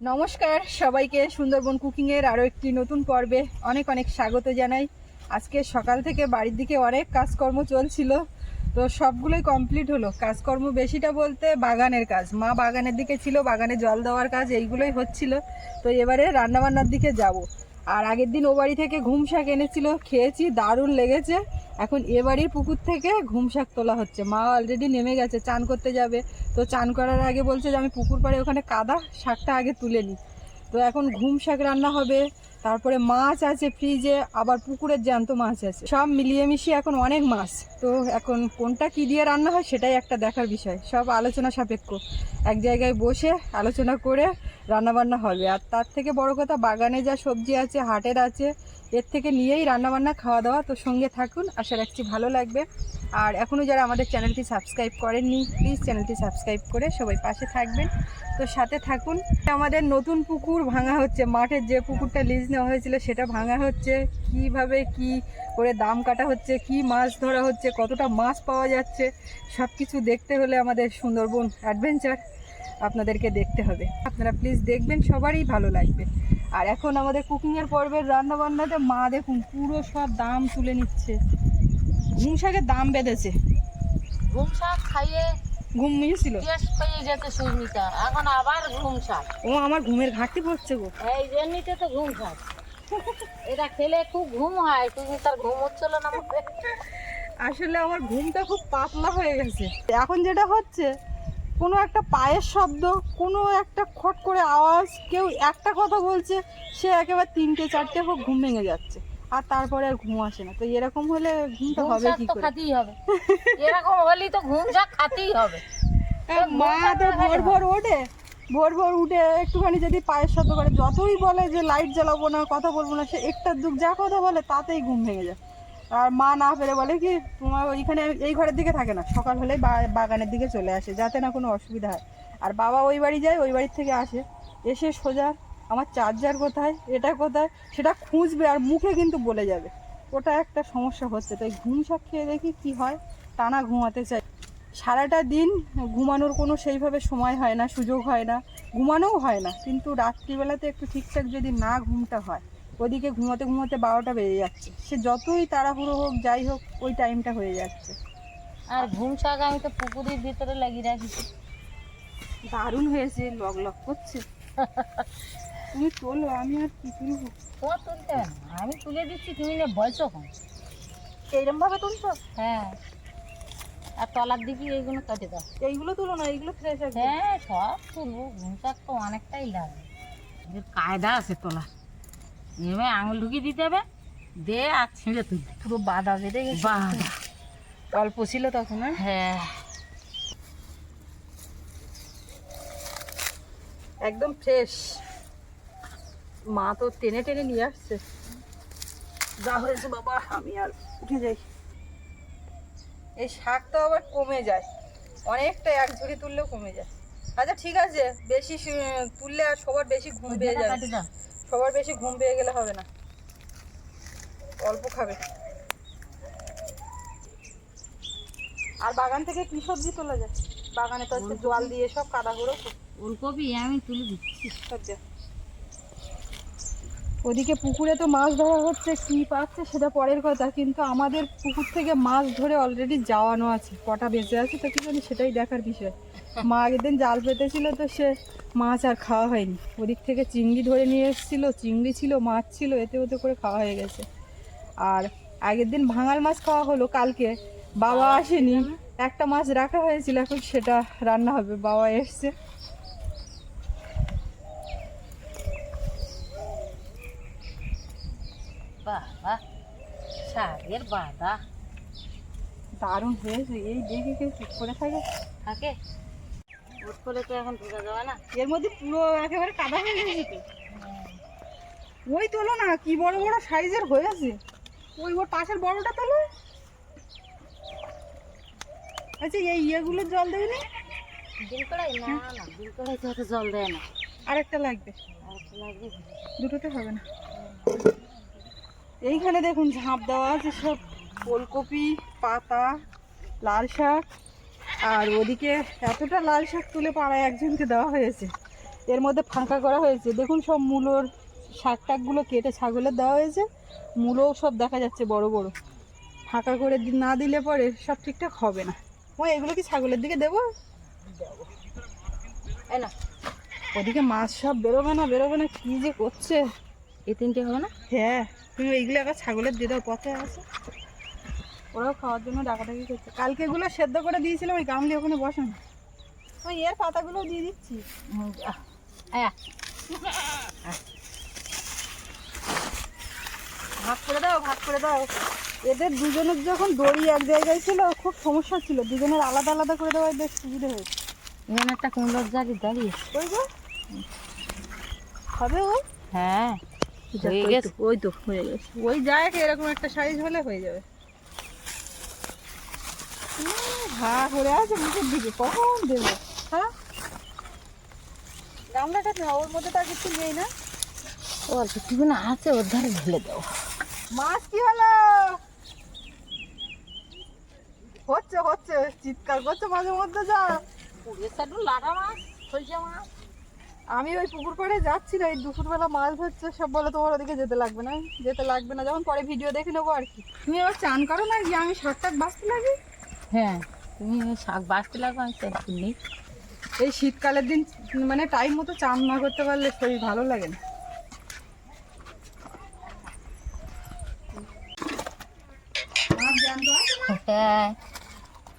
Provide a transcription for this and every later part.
নমস্কার, সবাইকে সুন্দরবন কুকিংয়ের আরও একটি নতুন পর্বে অনেক অনেক স্বাগত জানাই। আজকে সকাল থেকে বাড়ির দিকে অনেক কাজকর্ম চলছিল, তো সবগুলোই কমপ্লিট হলো। কাজকর্ম বেশিটা বলতে বাগানের কাজ। মা বাগানের দিকে ছিল, বাগানে জল দেওয়ার কাজ, এইগুলোই হচ্ছিল। তো এবারে রান্নাবান্নার দিকে যাব। আর আগের দিন ও বাড়ি থেকে ঘুম শাক এনেছিল, খেয়েছি, দারুণ লেগেছে। এখন এ বাড়ির পুকুর থেকে ঘুম শাক তোলা হচ্ছে। মা অলরেডি নেমে গেছে, চান করতে যাবে। তো চান করার আগে বলছে যে, আমি পুকুর পাড়ে ওখানে কাদা শাকটা আগে তুলে নিই তো এখন ঘুম শাক রান্না হবে। তারপরে মাছ আছে ফ্রিজে, আবার পুকুরের জ্যান্ত মাছ আছে। সব মিলিয়ে মিশিয়ে এখন অনেক মাছ। তো এখন কোনটা কি দিয়ে রান্না হয় সেটাই একটা দেখার বিষয়। সব আলোচনা সাপেক্ষ। এক জায়গায় বসে আলোচনা করে রান্নাবান্না হবে। আর তার থেকে বড় কথা বাগানে যা সবজি আছে, হাটের আছে এর থেকে নিয়েই রান্নাবান্না খাওয়া দাওয়া তো সঙ্গে থাকুন, আশা রাখছি ভালো লাগবে। আর এখনও যারা আমাদের চ্যানেলটি সাবস্ক্রাইব করেননি, প্লিজ চ্যানেলটি সাবস্ক্রাইব করে সবাই পাশে থাকবেন। তো সাথে থাকুন। আমাদের নতুন পুকুর ভাঙা হচ্ছে, মাঠের যে পুকুরটা লিজ নেওয়া হয়েছিল সেটা ভাঙা হচ্ছে। কীভাবে কি করে দাম কাটা হচ্ছে, কি মাছ ধরা হচ্ছে, কতটা মাছ পাওয়া যাচ্ছে সব কিছু দেখতে হলে আমাদের সুন্দরবন অ্যাডভেঞ্চার। আপনাদেরকে দেখতে হবে। আপনারা প্লিজ দেখবেন সবারই ভালো লাগবে। আর এখন আমাদের কুকিংয়ের পর্বের রান্না বান্নাতে মা দেখুন পুরো সব দাম তুলে নিচ্ছে। ঘুম শাকের দাম বেঁধেছে। ঘুম শাক খাইয়ে ঘুম মিয়েছিল এখন আবার ঘুম শাক। ও আমার ঘুমের ঘাটতি পড়ছে গো। এই জন্যই তো ঘুম শাক। এটা খেলে খুব ঘুম হয়। তুমি তার ঘুম হচ্ছিল না আসলে আমার ঘুমটা খুব পাতলা হয়ে গেছে। এখন যেটা হচ্ছে কোনো একটা পায়ের শব্দ কোনো একটা খট করে আওয়াজ কেউ একটা কথা বলছে সে একেবারে তিনটে চারটে হোক ঘুম ভেঙে যাচ্ছে। আর তারপরে আর ঘুম আসে না। তো এরকম হলে ঘুমটা হবে কি করে? খাতেই হবে। এরকম হলেই তো ঘুম শাক খাতেই হবে। মা তো ভোর ভোর ওঠে। ভোর ভোর উঠে একটুখানি যদি পায়ের শব্দ করে যতই বলে যে লাইট জ্বালাবো না কথা বলব না সে একটা দুঃখ যা কথা বলে তাতেই ঘুম ভেঙে যায়। আর মা না পেরে বলে কি, তোমার ওইখানে এই ঘরের দিকে থাকে না, সকাল হলেই বাগানের দিকে চলে আসে, যাতে না কোনো অসুবিধা হয়। আর বাবা ওই বাড়ি যায়, ওই বাড়ির থেকে আসে, এসে সোজা, আমার চার্জার কোথায়? এটা কোথায়? সেটা খুঁজবে আর মুখে কিন্তু বলে যাবে। ওটা একটা সমস্যা হচ্ছে। তাই ঘুম শাক খেয়ে দেখি কি হয়, টানা ঘুমাতে চাই। সারাটা দিন ঘুমানোর কোনো সেইভাবে সময় হয় না, সুযোগ হয় না। ঘুমানোও হয় না, কিন্তু রাত্রিবেলাতে একটু ঠিকঠাক যদি না ঘুমটা হয় ওদিকে ঘুমাতে ঘুমাতে বারোটা বেজে যাচ্ছে। সে যতই তাড়াহুড়ো হোক যাই হোক ওই টাইমটা হয়ে যাচ্ছে। আর ঘুম শাক আমি তো পুকুরের ভিতরে লাগিয়ে রাখছি। দারুণ হয়েছে লক লক করছে। তুমি তোলো আমি আর কি তুলবো? তোমার তুলতে হবে না আমি তুলে দিচ্ছি তুমি না বলছো কম এইরকম ভাবে তুলছো? হ্যাঁ। আর তলার দিকে এইগুলো কেটে দাও। এইগুলো তুলো না এইগুলো ফ্রেশ আছে হ্যাঁ সব তুলবো ঘুম শাক তো অনেকটাই লাগে। কায়দা আছে তোলা নেমে আঙুল ঢুকিয়ে দিতে হবে। দে আর ছিঁড়ে তুলবে পুরো বাধা বেঁধে গেছে। বাবা অল্প ছিল তখন আর হ্যাঁ। একদম ফ্রেশ মা তো টেনে টেনে নিয়ে আসছে। যা হয়েছে বাবা আমি আর উঠে যাই। এই শাক তো আবার কমে যায়। অনেকটা এক ঝুড়ি তুললেও কমে যায়। আচ্ছা ঠিক আছে। বেশি তুললে আর সবার বেশি ঘুম পেয়ে যাবে। সবার বেশি ঘুম পেয়ে গেলে হবে না। অল্প খাবে। আর বাগান থেকে কি সবজি তোলা যায়? বাগানে তো আজকে জল দিয়ে সব কাদা গুঁড়ো। ফুলকপি আমি তুলে দিচ্ছি। সবজি ওদিকে পুকুরে তো মাছ ধরা হচ্ছে কি পাচ্ছে সেটা পরের কথা কিন্তু আমাদের পুকুর থেকে মাছ ধরে অলরেডি যাওয়ানো আছে। কটা বেঁচে আছে তো কি জানি সেটাই দেখার বিষয়। মা আগের দিন জাল পেতেছিল তো সে মাছ আর খাওয়া হয়নি। ওদিক থেকে চিংড়ি ধরে নিয়ে এসেছিল চিংড়ি ছিল মাছ ছিল এতে ওতে করে খাওয়া হয়ে গেছে। আর আগের দিন ভাঙাল মাছ খাওয়া হলো কালকে বাবা আসেনি। একটা মাছ রাখা হয়েছিল এখন সেটা রান্না হবে বাবা এসছে। বাবা দারুণ হয়েছে এই দেখে কেউ চুপ করে থাকে? থাকে? তো এখন ঢোকা না। এর মধ্যে পুরো একেবারে কাদা হয়ে গেছে তো। ওই তোলো না কি বড় বড় সাইজের হয়েছে। ওই ওর পাশের বড়টা তোলো। আচ্ছা এই ইয়েগুলোর জল দেবে না? দিল কড়াই না না দিল কড়াই তো জল দেয় না। আরেকটা লাগবে। লাগবে? দুটোতে হবে না। এইখানে দেখুন ঝাঁপ দেওয়া আছে সব। ফুলকপি পাতা লাল শাক। আর ওদিকে এতটা লাল শাক তুলে পাড়ায় একজনকে দেওয়া হয়েছে। এর মধ্যে ফাঁকা করা হয়েছে। দেখুন সব মূলোর শাক টাকগুলো কেটে ছাগলের দেওয়া হয়েছে। মূলোও সব দেখা যাচ্ছে বড় বড়। ফাঁকা করে না দিলে পরে সব ঠিকঠাক হবে না। ও এগুলো কি ছাগলের দিকে দেবো? না। ওদিকে মাছ সব বেরোবে না বেরোবে না কি যে করছে? এই তিনটে হবে না? হ্যাঁ তুমি এইগুলো একবার ছাগলের দিয়ে দাও পথে আছে। ওরাও খাওয়ার জন্য ডাকাডাকি করছে। কালকে এগুলো সেদ্ধ করে দিয়েছিলাম ওই গামলি ওখানে বসে না। ওই এর পাতাগুলো দিয়ে দিচ্ছি। ভাগ করে দাও ভাগ করে দাও। এদের দুজনের যখন দড়ি এক জায়গায় ছিল খুব সমস্যা ছিল। দুজনের আলাদা আলাদা করে দেওয়ায় বেশ সুবিধা হয়েছে। এখানে একটা কুমড়োর জারি দাঁড়িয়ে। ওই গো হবে ও হ্যাঁ। ওই তো হয়ে গেছে। ওই জায়গায় এরকম একটা সাইজ হলে হয়ে যাবে। করে আছে মুখের দিকে। কখন দেবো? হ্যাঁ? গামলাটা না ওর মধ্যে তো কিছু নেই না। আছে ওর ধারে ঢেলে দাও। মাছ কি হলো? হচ্ছে হচ্ছে চিৎকার করছে মাঝে মধ্যে যা। লাটা মাছ মাছ। আমি ওই পুকুর পাড়ে যাচ্ছি না এই দুপুরবেলা মাছ ধরছে সব বলে তোমার ওদিকে যেতে লাগবে না যেতে লাগবে না। যখন পরে ভিডিও দেখে নেব আর কি। তুমি আবার চান করো না যে আমি শাক টাক বাঁচতে লাগি? হ্যাঁ। তুমি শাক বাঁচতে লাগবে আমি টেনশন নেই এই শীতকালের দিন মানে টাইম মতো চান না করতে পারলে শরীর ভালো লাগে না? হ্যাঁ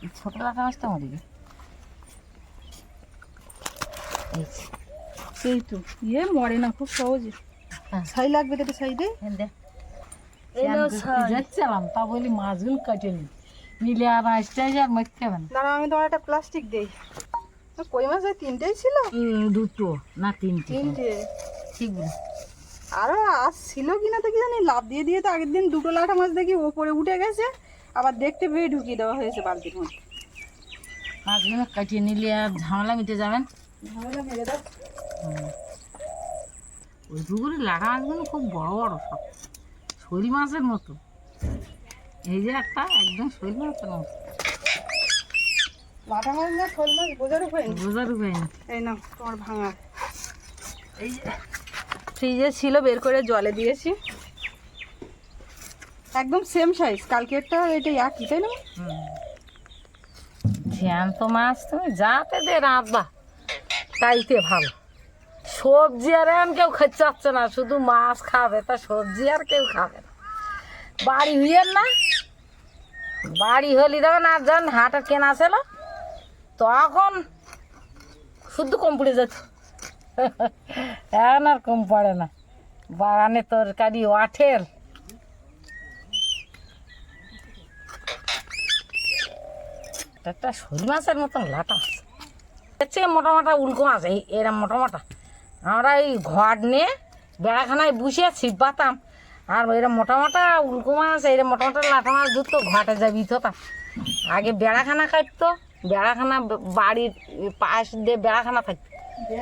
এই ছোট লাটা মাছটা মরে গেছে এই যে, সেই তো ইয়ে মরে না খুব সহজে। হ্যাঁ। ছাই লাগবে তো সাইডে। যাচ্ছিলাম তা বলি মাছগুলো কাটে নি। নিলে আর আসতে আসে আর মরতে হবে না। আমি তোমার একটা প্লাস্টিক দেই। কই মাছ ওই তিনটেই ছিল? দুটো না তিনটে। তিনটে। ঠিক আরও আজ ছিল কিনা তো কি জানি লাভ দিয়ে দিয়ে তো আগের দিন দুটো লাঠা মাছ দেখি ওপরে উঠে গেছে আবার দেখতে পেয়ে ঢুকিয়ে দেওয়া হয়েছে বালতির মধ্যে। মাছগুলো কাটিয়ে নিলে আর ঝামেলা মিটে যাবেন ঝামেলা মেরে দাও। ওই পুকুরে লাটা মাছগুলো খুব বড় বড় সব। শৈল মাছের মতো। এই যে একটা একদম শৈল মতো লাঠা মাছ না শোল মাছ? বোঝার উপায় নেই বোঝার উপায় না। এই নাও তোমার ভাঙা। এই যে ফ্রিজে ছিল বের করে জলে দিয়েছি। একদম সেম সাইজ কালকেরটা এটা একই তাই না? জ্যান্ত মাছ তুমি যাতে দে রাঁধবা তাইতে ভালো। সবজি আর এখন কেউ খেতে চাচ্ছে না শুধু মাছ খাবে তা সবজি আর কেউ খাবে না। বাড়ি হইয়ের না বাড়ি হলি তখন আর যখন হাটের কেনা ছিল, তখন শুধু কম পড়ে যেত। এখন আর কম পড়ে না। বাগানে তরকারি ওয়াঠের একটা শৈল মাছের মতন লাটা। আছে মোটা মোটা উল্কো মাছ, এই এরম মোটা মোটা। আমরা এই ঘর নিয়ে বেড়াখানায় বসে ছিপ বাতাম। আর এরম মোটা মোটা উল্কো মাছ এরম মোটা মোটা লাটা মাছ ধরতো ঘাটে যাবি হতাম আগে বেড়াখানা কাটতো, বেড়াখানা বাড়ির পাশ দিয়ে বেড়াখানা থাকতো।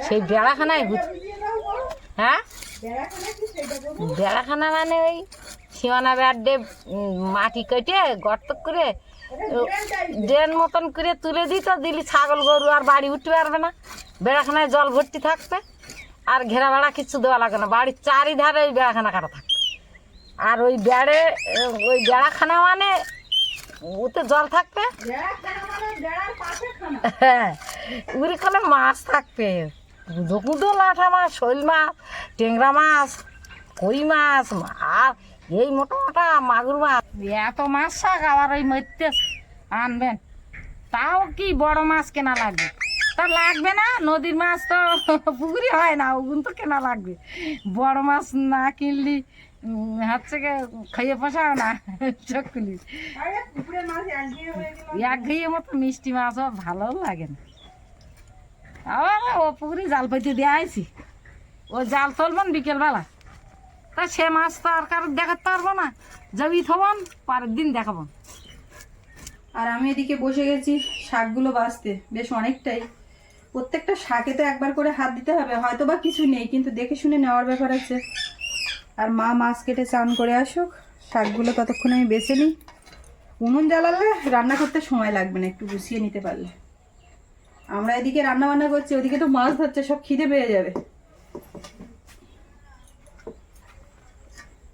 সেই বেড়াখানায় ঘুরত হ্যাঁ? বেড়াখানা মানে ওই সীমানা বেড় দিয়ে মাটি কেটে গর্ত করে ড্রেন মতন করে তুলে দিত, দিলি ছাগল গরু আর বাড়ি উঠতে পারবে না। বেড়াখানায় জল ভর্তি থাকবে আর ঘেরা বেড়া কিচ্ছু দেওয়া লাগে না। বাড়ির চারিধারে ওই বেড়াখানা কাটা থাকবে আর ওই বেড়ে ওই বেড়াখানা মানে ওতে জল থাকবে? হ্যাঁ উড়ি করে মাছ থাকবে। কুদো কুদো লাঠা মাছ শৈল মাছ টেংরা মাছ কই মাছ আর এই মোটা মোটা মাগুর মাছ। এত মাছ শাক আবার ওই মরতে আনবেন। তাও কি বড় মাছ কেনা লাগবে? তা লাগবে না নদীর মাছ তো পুকুরি হয় না ওগুন তো কেনা লাগবে। বড় মাছ না কিনলি হচ্ছে খাইয়ে পোষাও না চকুলি মাছ এক ঘিয়ে মতো মিষ্টি মাছও ভালো লাগে না। আবার ও পুকুরে জাল পাইতে দিয়ে আইছি। ও জাল তুলবেন বিকেলবেলা। তা সে মাছ তো আর কারও দেখাতে পারব না। যাবি থবন, পরের দিন দেখাবো আর আমি এদিকে বসে গেছি শাকগুলো বাছতে বেশ অনেকটাই। প্রত্যেকটা শাকে তো একবার করে হাত দিতে হবে হয়তো বা কিছু নেই, কিন্তু দেখে শুনে নেওয়ার ব্যাপার আছে। আর মা মাছ কেটে চান করে আসুক, শাকগুলো ততক্ষণ আমি বেছে নিই। উনুন জ্বালালে রান্না করতে সময় লাগবে না, একটু গুছিয়ে নিতে পারলে। আমরা এদিকে রান্না বান্না করছি, ওদিকে তো মাছ ধরছে, সব খিদে পেয়ে যাবে।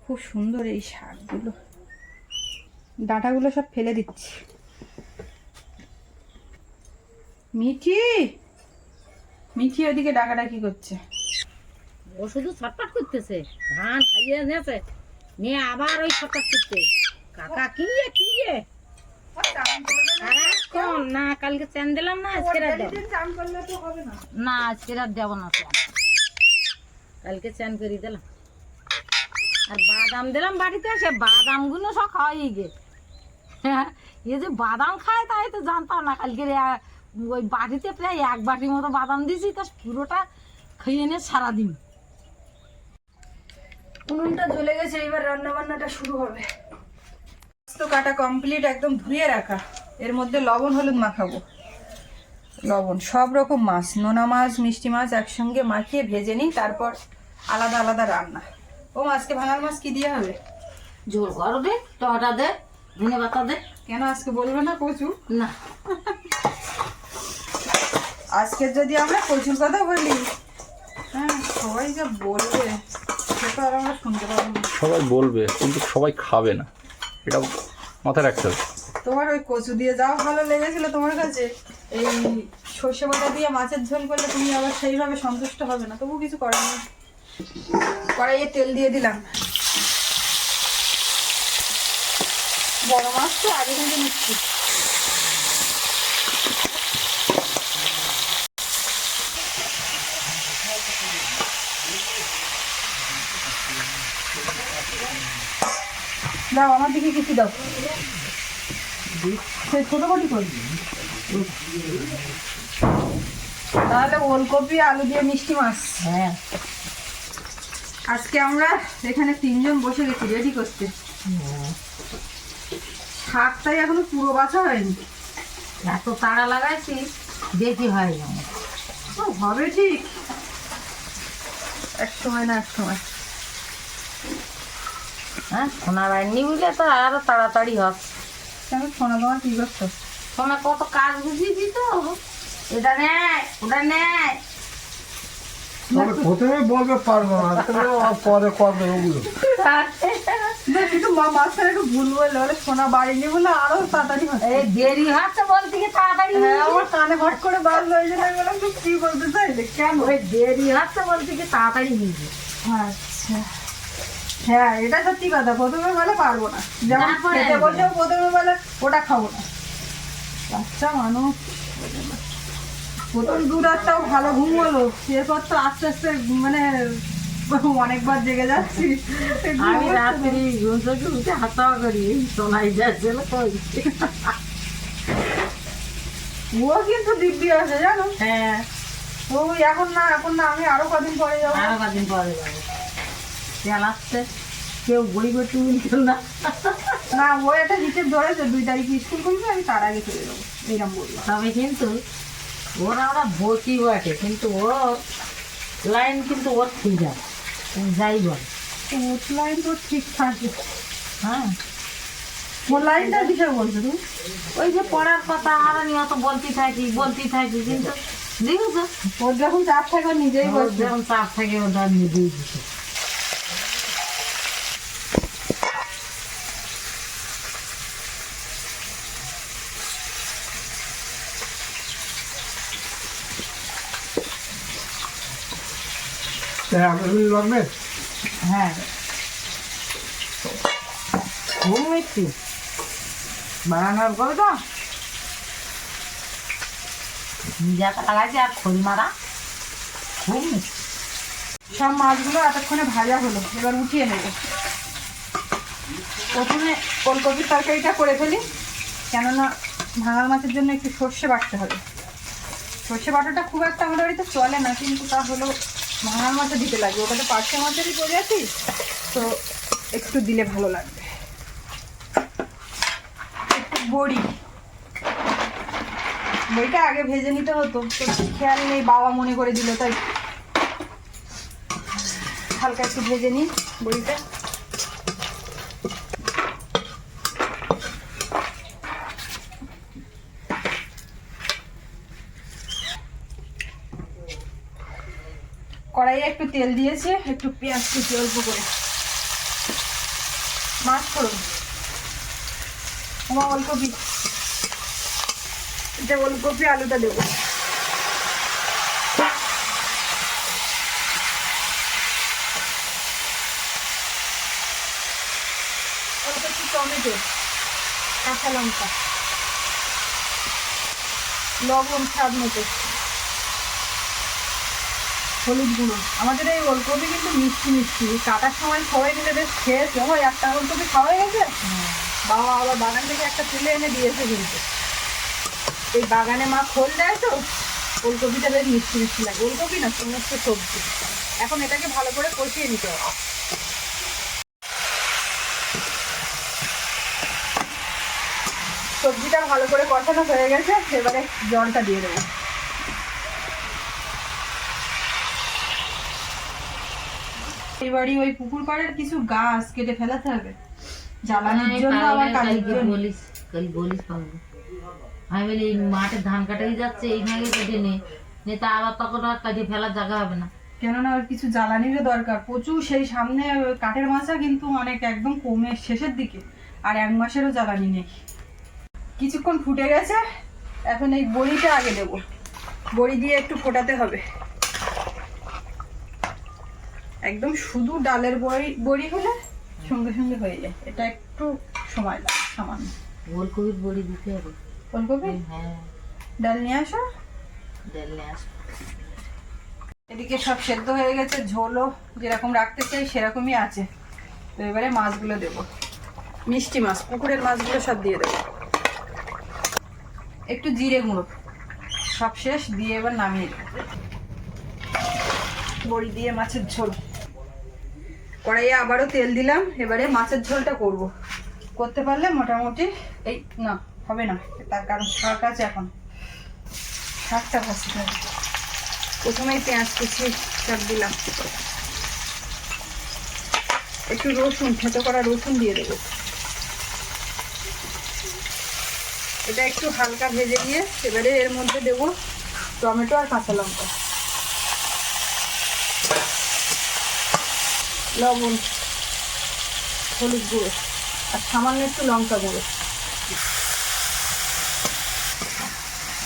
খুব সুন্দর এই শাকগুলো। ডাঁটাগুলো সব ফেলে দিচ্ছি। মিঠি! মিঠি ওদিকে ডাকাডাকি করছে। ও শুধু ছটপট করতেছে। ধান খাইয়ে নিয়েছে নিয়ে আবার ওই ছটপট করতে কাকা, কি কি না, কালকে চ্যান দিলাম না, আজকে রাত না, আজকে রাত দেব না চ্যান। কালকে চ্যান করে দিলাম। আর বাদাম দিলাম বাড়িতে সে বাদামগুলো সব খাওয়াই গে। এ যে বাদাম খায়, তাই তো জানতাম না কালকে ওই বাটিতে প্রায় এক বাটির মতো বাদাম দিয়েছি, তা পুরোটা খেয়ে নে সারাদিন। উনুনটা জ্বলে গেছে এবার রান্না বান্নাটা শুরু হবে। তো কাটা কমপ্লিট একদম ধুয়ে রাখা। এর মধ্যে লবণ হলুদ মাখাবো। লবণ সব রকম মাছ নোনা মাছ মিষ্টি মাছ একসঙ্গে মাখিয়ে ভেজে নিই তারপর আলাদা আলাদা রান্না। ও মাছকে ভাঙাল মাছ কি দিয়ে হবে? ঝোল করো দে টমাটা দে ধনে পাতা দে। কেন আজকে বলবে না কচু? না। আজকে যদি আমরা কচুর কথা বলি হ্যাঁ সবাই যা বলবে। সবাই বলবে, কিন্তু সবাই খাবে না। এটা মাথায় রাখতে হবে। তোমার ওই কচু দিয়ে যাও, ভালো লেগেছিল তোমার কাছে। এই সর্ষে বাটা দিয়ে মাছের ঝোল করলে তুমি আবার সেইভাবে সন্তুষ্ট হবে না তবু কিছু করার নেই। কড়াইয়ে তেল দিয়ে দিলাম। বড় মাছ তো আগে থেকে নিচ্ছি। দাও আমার দিকে কিছু দাও। সে ছোট কটি করি তাহলে ওলকপি আলু দিয়ে মিষ্টি মাছ। হ্যাঁ। আজকে আমরা এখানে তিনজন বসে গেছি রেডি করতে। শাকটাই এখনও পুরো বাছা হয়নি। এত তাড়া লাগাইছি বেশি হয় না হবে ঠিক। এক সময় না এক সময়। হ্যাঁ? বুঝলে তো আরও তাড়াতাড়ি হবে। কেন শোনা তোমার কি করছ? সোনা কত কাজ বুঝিয়ে দিত এটা নেয় ওটা নেয়। প্রথমে বলবে পারব না পরে করবে ওগুলো। কিন্তু মা একটু ভুল বললে বলে সোনা বাড়িনি বলে আরও তাড়াতাড়ি হয় এই দেরি হচ্ছে বলতে কি তাড়াতাড়ি হ্যাঁ আমার কানে হট করে বাজলো ওই জন্য আমি বললাম তুই কি বলতে চাইলে? কেন? ওই দেরি হচ্ছে বলতে কি তাড়াতাড়ি নিয়ে আচ্ছা। হ্যাঁ এটা সত্যি কথা প্রথমে বলে পারব না। যেমন খেতে বলছেও প্রথমে বলে ওটা খাব না। বাচ্চা মানুষ। প্রথম দু রাতটাও ভালো ঘুম হলো এরপর তো আস্তে আস্তে মানে অনেকবার জেগে যাচ্ছি। আমি রাত্রি ঘুম থেকে উঠে হাতা করি সোনাই যাচ্ছে ও কিন্তু দিব্যি আছে জানো? হ্যাঁ। ও এখন না এখন না আমি আরও কদিন পরে যাব। আরও কদিন পরে যাব। তেল আসছে। কেউ বই করতে উঠল না। না ও এটা হিসেব ধরেছে দুই তারিখে স্কুল খুলবে আমি তার আগে চলে যাব। এইরকম বললাম তবে কিন্তু ওরা ওরা বকি বটে? কিন্তু ও লাইন কিন্তু ওর ঠিক আছে। যাই বল। ওট লাইন তো ঠিক থাকে। হ্যাঁ। ওর লাইনটা কিসের বলছো তুমি? ওই যে পড়ার কথা আর আমি অত বলতে থাকি বলতে থাকি কিন্তু দেখেছ ওর যখন চাপ থাকে নিজেই বলছে। যখন চাপ থাকে ওটা নিজেই দিছে লাগবে হ্যাঁ। মিষ্টি বানানোর করে তো। আর মারা। সব মাছগুলো এতক্ষণে ভাজা হলো, এবার উঠিয়ে নেব। প্রথমে ওলকপির তরকারিটা করে ফেলি, কেননা ভাঙাল মাছের জন্য একটু সর্ষে বাটতে হবে। সর্ষে বাটাটা খুব একটা আমাদের বাড়িতে চলে না, কিন্তু তা হলো ভাঙাল মাছে দিতে লাগবে, ওটা তো পার্শে মাছেরই করে আছি, তো একটু দিলে ভালো লাগবে। একটু বড়ি। বইটা আগে ভেজে নিতে হতো, তো খেয়াল নেই, বাবা মনে করে দিল, তাই হালকা একটু ভেজে নিই বড়িটা কড়াইয়ে একটু তেল দিয়েছি, একটু পেঁয়াজ কুচি অল্প করে। মাছ করুন। আমার ওলকপি। এটা ওলকপি, আলুটা দেবো। টমেটো, কাঁচা লঙ্কা। লবণ, স্বাদ মতো। হলুদ গুঁড়ো। আমাদের এই ওলকপি কিন্তু মিষ্টি মিষ্টি। কাটার সময় সবাই মিলে বেশ খেয়েছে। ওই একটা ওলকপি খাওয়া হয়ে গেছে? বাবা আবার বাগান থেকে একটা তুলে এনে দিয়েছে কিন্তু। এই বাগানে মা খোল দেয় তো, ওলকপিটা বেশ মিষ্টি মিষ্টি লাগে। ওলকপি না, সমস্ত সবজি। এখন এটাকে ভালো করে কষিয়ে নিতে হবে। সবজিটা ভালো করে কষানো হয়ে গেছে। এবারে জলটা দিয়ে দেবো। ওই পুকুর পাড়ের কিছু গাছ কেটে ফেলাতে হবে। জ্বালানির জন্য আবার বলিস কাল বলিস পাবো আমি বলি এই মাঠে ধান কাটাই যাচ্ছে এইভাবে কেটে নে। নে তা আবার তখন আর ফেলার জায়গা হবে না। কেননা ওর কিছু জ্বালানিরও দরকার। প্রচুর সেই সামনে কাঠের মাছা কিন্তু অনেক একদম কমে শেষের দিকে। আর এক মাসেরও জ্বালানি নেই। কিছুক্ষণ ফুটে গেছে এখন এই বড়িটা আগে দেবো। বড়ি দিয়ে একটু ফোটাতে হবে। একদম শুধু ডালের বড়ি বড়ি হলে সঙ্গে সঙ্গে হয়ে যায়। এটা একটু সময় লাগে সামান্য। ওলকপির বড়ি দিতে হবে। ফুলকপি হ্যাঁ। ডাল নিয়ে আসো। ডাল নিয়ে আসো এদিকে সব সেদ্ধ হয়ে গেছে ঝোলও যেরকম রাখতে চাই সেরকমই আছে। তো এবারে মাছগুলো দেবো। মিষ্টি মাছ পুকুরের মাছগুলো সব দিয়ে দেবো। একটু জিরে গুঁড়ো। সব শেষ দিয়ে এবার নামিয়ে দেবো। বড়ি দিয়ে মাছের ঝোল। কড়াইয়ে আবারও তেল দিলাম, এবারে মাছের ঝোলটা করব। করতে পারলে মোটামুটি এই, না, হবে না, তার কারণ শাক আছে এখন। শাকটা হবে। প্রথমেই পেঁয়াজ কুচি সব দিলাম। একটু রসুন, থেতো করা রসুন দিয়ে দেবো। এটা একটু হালকা ভেজে নিয়ে এবারে এর মধ্যে দেবো টমেটো আর কাঁচা লঙ্কা। লবণ, হলুদ গুঁড়ো আর সামান্য একটু লঙ্কা গুঁড়ো।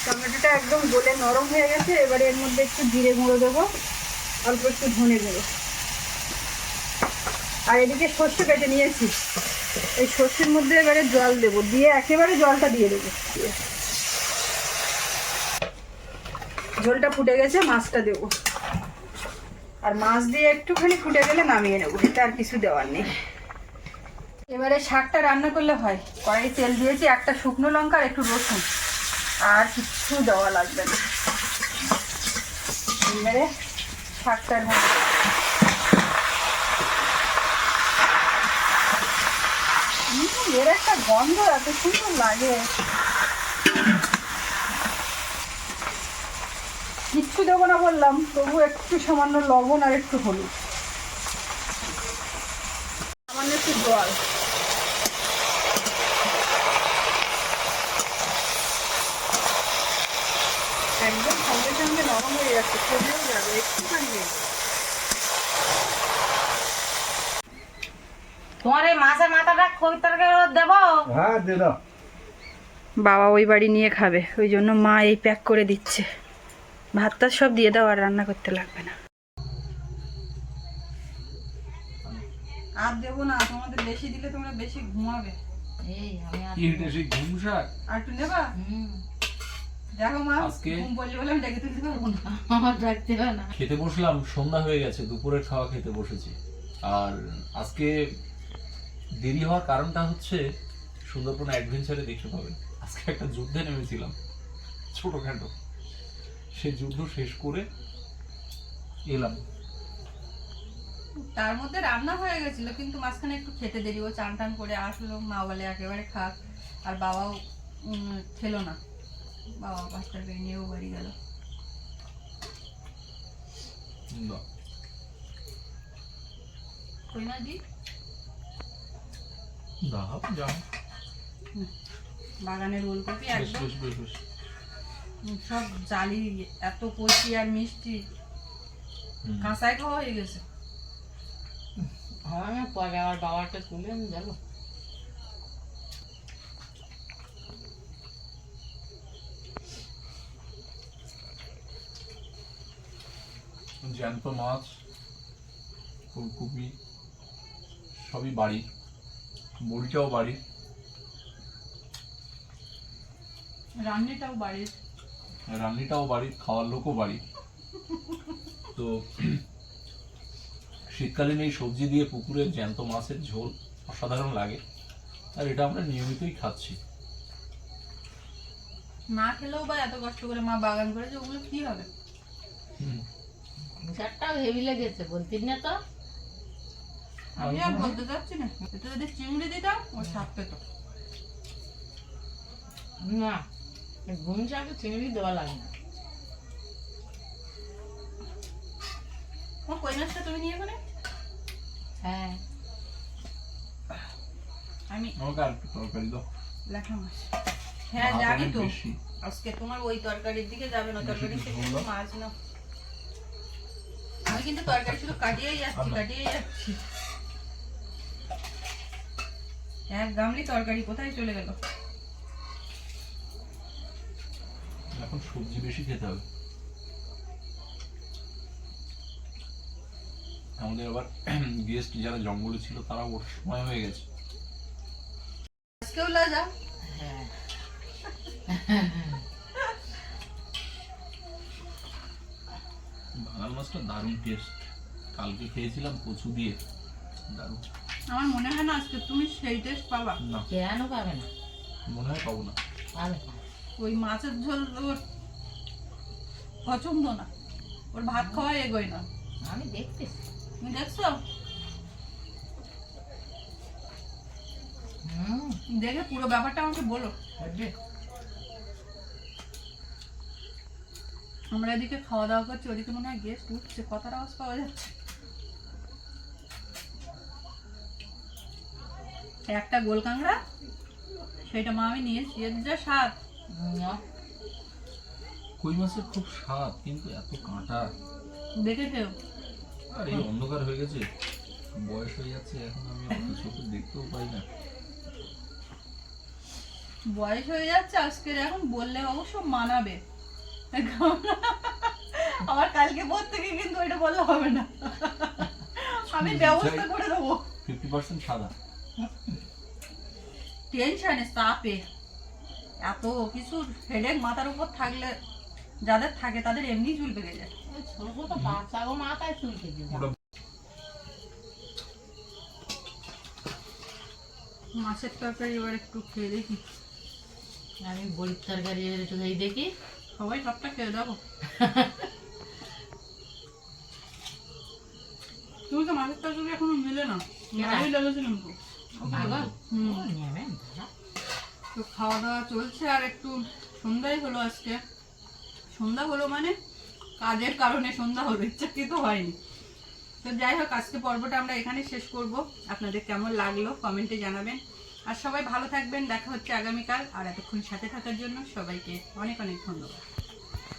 টমেটোটা একদম গলে নরম হয়ে গেছে, এবারে এর মধ্যে একটু জিরে গুঁড়ো দেবো, অল্প একটু ধনে গুঁড়ো। আর এদিকে সর্ষে কেটে নিয়েছি। এই সর্ষের মধ্যে এবারে জল দেবো, দিয়ে একেবারে জলটা দিয়ে দেবো। ঝোলটা ফুটে গেছে, মাছটা দেবো। আর মাছ দিয়ে একটুখানি ফুটে গেলে নামিয়ে নেব এটা আর কিছু দেওয়ার নেই। এবারে শাকটা রান্না করলে হয় কড়াই তেল দিয়েছি, একটা শুকনো লঙ্কা আর একটু রসুন, আর কিছু দেওয়া লাগবে না। এবারে শাকটার এর একটা গন্ধ এত সুন্দর লাগে। কিচ্ছু দেবো না বললাম তবু একটু সামান্য লবণ আর একটু হলুদ। সামান্য একটু জল। একদম সঙ্গে সঙ্গে নরম হয়ে যাচ্ছে কমেও যাবে একটুখানি দেবে। তোমার এই মাছের মাথাটা কবিতাকে দেবো? হ্যাঁ দে দাও। বাবা ওই বাড়ি নিয়ে খাবে ওই জন্য মা এই প্যাক করে দিচ্ছে। ভাতটা সব দিয়ে দাও আর রান্না করতে লাগবে না। আর দেবো না তোমাদের বেশি দিলে তোমরা বেশি ঘুমাবে। এই আমি আর এটা সেই ঘুম শাক আর একটু নেবা? হুম, দেখো মা ঘুম বললে বলে আমি ডেকে তুলতে পারব না। আমার রাখতে হবে না। খেতে বসলাম সন্ধ্যা হয়ে গেছে দুপুরের খাওয়া খেতে বসেছি। আর আজকে দেরি হওয়ার কারণটা হচ্ছে সুন্দরবন অ্যাডভেঞ্চারে দেখতে পাবেন। আজকে একটা যুদ্ধে নেমেছিলাম ছোটখাটো। সেই যুদ্ধ শেষ করে এলাম। তার মধ্যে রান্না হয়ে গেছিল কিন্তু মাঝখানে একটু খেতে দেরি। ও চান টান করে আসলো মা বলে একেবারে খাক। আর বাবাও খেলো না। বাবা বাচ্চাকে নিয়েও বাড়ি গেল। বাহ, কই না দি বাগানের ওলকপি বেশ একদম সব জালি এত কচি আর মিষ্টি। কাঁচায় খাওয়া হয়ে গেছে। পরে বাবাকে তুলে আমি যাব জ্যান্ত মাছ ফুলকপি সবই বাড়ি। বড়িটাও বাড়ি। রান্নিটাও বাড়ির। রান্নিটাও বাড়ি খাওয়ার লোকও বাড়ি। তো শীতকালীন এই সবজি দিয়ে পুকুরের জ্যান্ত মাছের ঝোল অসাধারণ লাগে। আর এটা আমরা নিয়মিতই খাচ্ছি। না খেলেও বা এত কষ্ট করে মা বাগান করেছে ওগুলো কি হবে? হুম। চারটাও হেভি লেগেছে বলতিস না তো? আমি আর বলতে চাচ্ছি না। এতে যদি চিংড়ি দিতাম ও স্বাদ পেত। না। ঘুম চাকে চিংড়ি দেওয়া লাগে না। কই মাছটা তুমি নিয়ে মানে হ্যাঁ। আমি তরকারি দাও। লেখা মাছ। হ্যাঁ অনেক তো। আজকে তোমার ওই তরকারির দিকে যাবে না তরকারি থেকে মাছ না আমি কিন্তু তরকারি শুধু কাটিয়েই যাচ্ছি আর কাটিয়েই যাচ্ছি। এক গামলি তরকারি কোথায় চলে গেল এখন সবজি বেশি খেতে হবে। আমাদের আবার গেস্ট যারা জঙ্গলে ছিল তারা ওর সময় হয়ে গেছে। আজকেও লাজা? হ্যাঁ। ভাঙাল মাছটা দারুণ টেস্ট কালকে খেয়েছিলাম কচু দিয়ে। দারুণ। আমার মনে হয় না আজকে তুমি সেই টেস্ট পাবা। না। কেন পাবে না? মনে হয় পাবো না। পাবে। ওই মাছের ঝোল ওর পছন্দ না। ওর ভাত খাওয়া এগোয় না। আমি দেখতেছি। তুমি দেখছ? দেখে পুরো ব্যাপারটা আমাকে বলো। আমরা এদিকে খাওয়া দাওয়া করছি ওদিকে মনে হয় গেস্ট উঠছে। কথার আওয়াজ পাওয়া যাচ্ছে। একটা গোল কাঁকড়া সেটা মা আমি নিয়েছি। এর যা স্বাদ। কই মাছের খুব স্বাদ কিন্তু এত কাঁটা। দেখে খেও আর এই অন্ধকার হয়ে গেছে বয়স হয়ে যাচ্ছে এখন আমি অত চোখে দেখতেও পাই না। বয়স হয়ে যাচ্ছে আজকে এখন বললে অবশ্য মানাবে। আমার কালকে পর থেকে কিন্তু এটা বললে হবে না। আমি ব্যবস্থা করে দেবো। ফিফটি পার্সেন্ট সাদা। টেনশনে চাপে এত কিছু হেডেক মাথার উপর থাকলে যাদের থাকে তাদের এমনি চুল পেকে যায়। মাথায় মাছের তরকারি এবার একটু খেয়ে দেখি। আমি বড়ির তরকারি এবার একটু এই দেখি। সবাই সবটা খেয়ে দেবো তুমি তো মাছের তরকারি এখনও মিলে না। ভালোই লেগেছে কিন্তু। ভালো হুম। নেবেন তো খাওয়া দাওয়া চলছে আর একটু সন্ধ্যাই হলো আজকে। সন্ধ্যা হলো মানে কাজের কারণে সন্ধ্যা হলো, ইচ্ছাকৃত হয়নি। তো যাই হোক, আজকে পর্বটা আমরা এখানে শেষ করব। আপনাদের কেমন লাগল কমেন্টে জানাবেন। আর সবাই ভালো থাকবেন, দেখা হচ্ছে আগামীকাল। আর এতক্ষণ সাথে থাকার জন্য সবাইকে অনেক অনেক ধন্যবাদ।